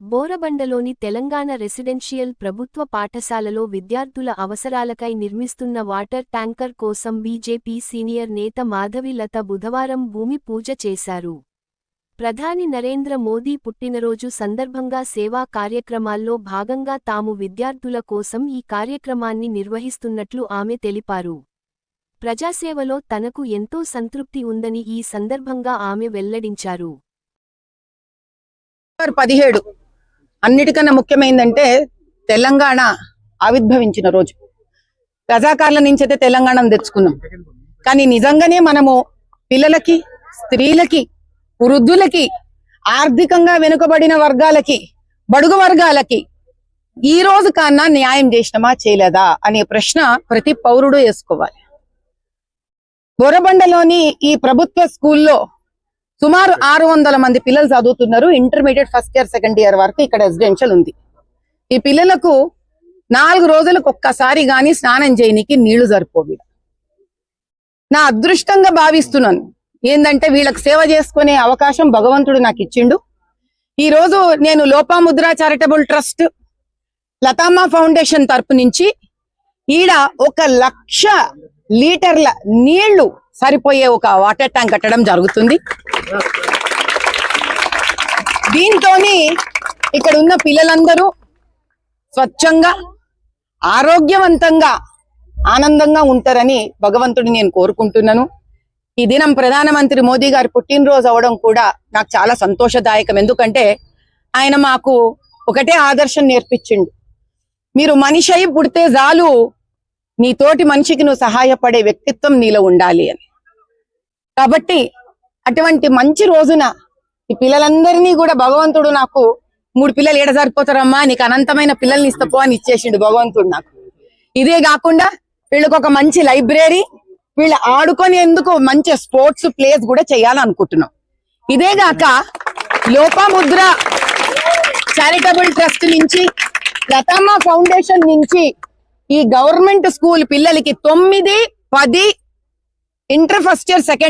బోరబండలోని Telangana residential ప్రభుత్వ పాఠశాలలో విద్యార్థుల అవసరాలకై నిర్మిస్తున్న వాటర్ ట్యాంకర్ కోసం బీజేపీ సీనియర్ నేత మాధవి లత బుధవారం భూమి పూజ చేశారు. ప్రధాని నరేంద్ర మోదీ పుట్టినరోజు సందర్భంగా సేవా కార్యక్రమాల్లో భాగంగా తాము విద్యార్థుల కోసం ఈ కార్యక్రమాన్ని నిర్వహిస్తున్నట్లు ఆమె తెలిపారు. ప్రజాసేవలో తనకు ఎంతో సంతృప్తి ఉందని ఈ సందర్భంగా ఆమె వెల్లడించారు. పదిహేడు అన్నిటికన్నా ముఖ్యమైందంటే తెలంగాణ ఆవిర్భవించిన రోజు. రజాకార్ల నుంచి అయితే తెలంగాణను తెచ్చుకున్నాం. కానీ నిజంగానే మనము పిల్లలకి స్త్రీలకి వృద్ధులకి ఆర్థికంగా వెనుకబడిన వర్గాలకి బడుగు వర్గాలకి ఈ రోజు కన్నా న్యాయం చేసినమా చేయలేదా అనే ప్రశ్న ప్రతి పౌరుడు వేసుకోవాలి. బొరబండలోని ఈ ప్రభుత్వ స్కూల్లో సుమారు ఆరు వందల మంది పిల్లలు చదువుతున్నారు. Intermediate first year second year వరకు ఇక్కడ రెసిడెన్షియల్ ఉంది. ఈ పిల్లలకు నాలుగు రోజులకు ఒక్కసారి గాని స్నానం చేయనికి నీళ్ళు సరిపోవి నా అదృష్టంగా భావిస్తున్నాను. ఏంటంటే వీళ్ళకి సేవ చేసుకునే అవకాశం భగవంతుడు నాకు ఇచ్చిండు. ఈ రోజు నేను Lopamudra charitable trust Lathama foundation తరపు నుంచి ఈడ ఒక లక్ష లీటర్ల నీళ్ళు సరిపోయే ఒక వాటర్ ట్యాంక్ కట్టడం జరుగుతుంది. దీంతోని ఇక్కడ ఉన్న పిల్లలందరూ స్వచ్ఛంగా ఆరోగ్యవంతంగా ఆనందంగా ఉంటారని భగవంతుడిని నేను కోరుకుంటున్నాను. ఈ దినం ప్రధానమంత్రి మోదీ గారు పుట్టినరోజు అవడం కూడా నాకు చాలా సంతోషదాయకం. ఎందుకంటే ఆయన మాకు ఒకటే ఆదర్శం నేర్పించిండు. మీరు మనిషి అయి పుడితే చాలు నీ తోటి మనిషికి నువ్వు సహాయపడే వ్యక్తిత్వం నీలో ఉండాలి అని. కాబట్టి అటువంటి మంచి రోజున ఈ పిల్లలందరినీ కూడా భగవంతుడు నాకు మూడు పిల్లలు ఏడ సరిపోతారమ్మా? నీకు అనంతమైన పిల్లల్ని ఇస్తపో అని ఇచ్చేసిండు భగవంతుడు నాకు. ఇదే కాకుండా వీళ్ళకి ఒక మంచి లైబ్రరీ వీళ్ళు ఆడుకునేందుకు మంచి స్పోర్ట్స్ ప్లేస్ కూడా చేయాలనుకుంటున్నాం. ఇదే కాక లోపాముద్ర చారిటబుల్ ట్రస్ట్ నుంచి లతమ్మ ఫౌండేషన్ నుంచి ఈ గవర్నమెంట్ స్కూల్ పిల్లలకి తొమ్మిది పది ఇంటర్ ఫస్ట్ ఇయర్ సెకండ్